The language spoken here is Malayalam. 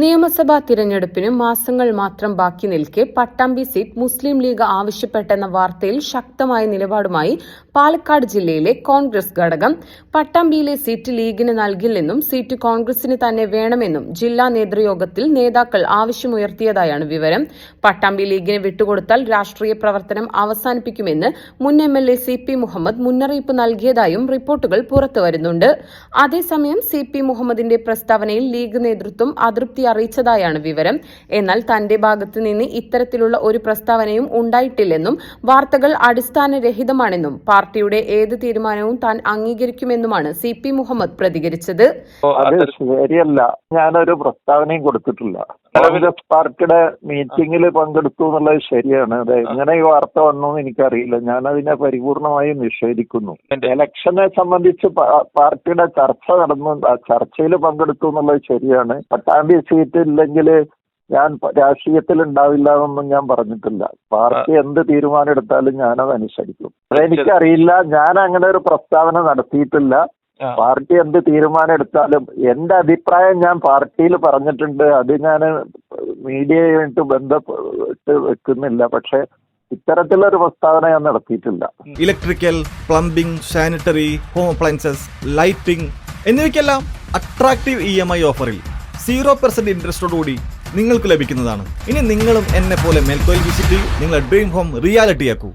നിയമസഭാ തിരഞ്ഞെടുപ്പിന് മാസങ്ങൾ മാത്രം ബാക്കി നിൽക്കെ പട്ടാമ്പി സീറ്റ് മുസ്ലിം ലീഗ് ആവശ്യപ്പെട്ടെന്ന വാർത്തയിൽ ശക്തമായ നിലപാടുമായി പാലക്കാട് ജില്ലയിലെ കോൺഗ്രസ് ഘടകം പട്ടാമ്പിയിലെ സീറ്റ് ലീഗിന് നൽകില്ലെന്നും സീറ്റ് കോൺഗ്രസിന് തന്നെ വേണമെന്നും ജില്ലാ നേതൃയോഗത്തിൽ നേതാക്കൾ ആവശ്യമുയർത്തിയതായാണ് വിവരം. പട്ടാമ്പി ലീഗിന് വിട്ടുകൊടുത്താൽ രാഷ്ട്രീയ പ്രവർത്തനം അവസാനിപ്പിക്കുമെന്ന് മുൻ M L A C P Muhammad മുന്നറിയിപ്പ് നൽകിയതായും റിപ്പോർട്ടുകൾ പുറത്തുവരുന്നുണ്ട്. അതേസമയം സി പി മുഹമ്മദിന്റെ പ്രസ്താവനയിൽ ലീഗ് നേതൃത്വം അതൃപ്തി അറിയിച്ചതായാണ് വിവരം. എന്നാൽ തന്റെ ഭാഗത്ത് നിന്ന് ഇത്തരത്തിലുള്ള ഒരു പ്രസ്താവനയും ഉണ്ടായിട്ടില്ലെന്നും വാർത്തകൾ അടിസ്ഥാനരഹിതമാണെന്നും പാർട്ടിയുടെ ഏത് തീരുമാനവും താൻ അംഗീകരിക്കുമെന്നുമാണ് സി പി മുഹമ്മദ് പ്രതികരിച്ചത്. അത് ശരിയല്ല. ഞാനൊരു പ്രസ്താവനയും കൊടുത്തിട്ടില്ല. കോൺഗ്രസ് പാർട്ടിയുടെ മീറ്റിംഗിൽ പങ്കെടുത്തു എന്നുള്ളത് ശരിയാണ്. അത് എങ്ങനെ ഈ വാർത്ത വന്നു എന്ന് എനിക്കറിയില്ല. ഞാൻ അതിനെ പരിപൂർണമായും നിഷേധിക്കുന്നു. ഇലക്ഷനെ സംബന്ധിച്ച് പാർട്ടിയുടെ ചർച്ച നടന്നു ചർച്ചയിൽ പങ്കെടുത്തു എന്നുള്ളത് ശരിയാണ്. പട്ടാമ്പി സീറ്റ് ഇല്ലെങ്കിൽ ഞാൻ രാഷ്ട്രീയത്തിൽ ഉണ്ടാവില്ല എന്നൊന്നും ഞാൻ പറഞ്ഞിട്ടില്ല. പാർട്ടി എന്ത് തീരുമാനം എടുത്താലും ഞാനത് അനുസരിക്കും. എനിക്കറിയില്ല ഞാൻ അങ്ങനെ ഒരു പ്രസ്താവന നടത്തിയിട്ടില്ല. പാർട്ടി എന്ത് തീരുമാനം എടുത്താലും എന്റെ അഭിപ്രായം ഞാൻ പാർട്ടിയിൽ പറഞ്ഞിട്ടുണ്ട്. അത് ഞാൻ മീഡിയയുമായിട്ട് ബന്ധപ്പെട്ട് വെക്കുന്നില്ല. പക്ഷെ ഇത്തരത്തിലൊരു പ്രസ്താവന ഞാൻ നടത്തിയിട്ടില്ല. Electrical plumbing sanitary home appliances lighting എന്നിവയ്ക്കെല്ലാം attractive E M I ഓഫറിൽ സീറോ പെർസെന്റ് ഇൻട്രസ്റ്റോടുകൂടി നിങ്ങൾക്ക് ലഭിക്കുന്നതാണ്. ഇനി നിങ്ങളും എന്നെ പോലെ മേൽക്കോയിൽ വിസിറ്റ് നിങ്ങളുടെ ഡ്രീം ഹോം റിയാലിറ്റിയാക്കൂ.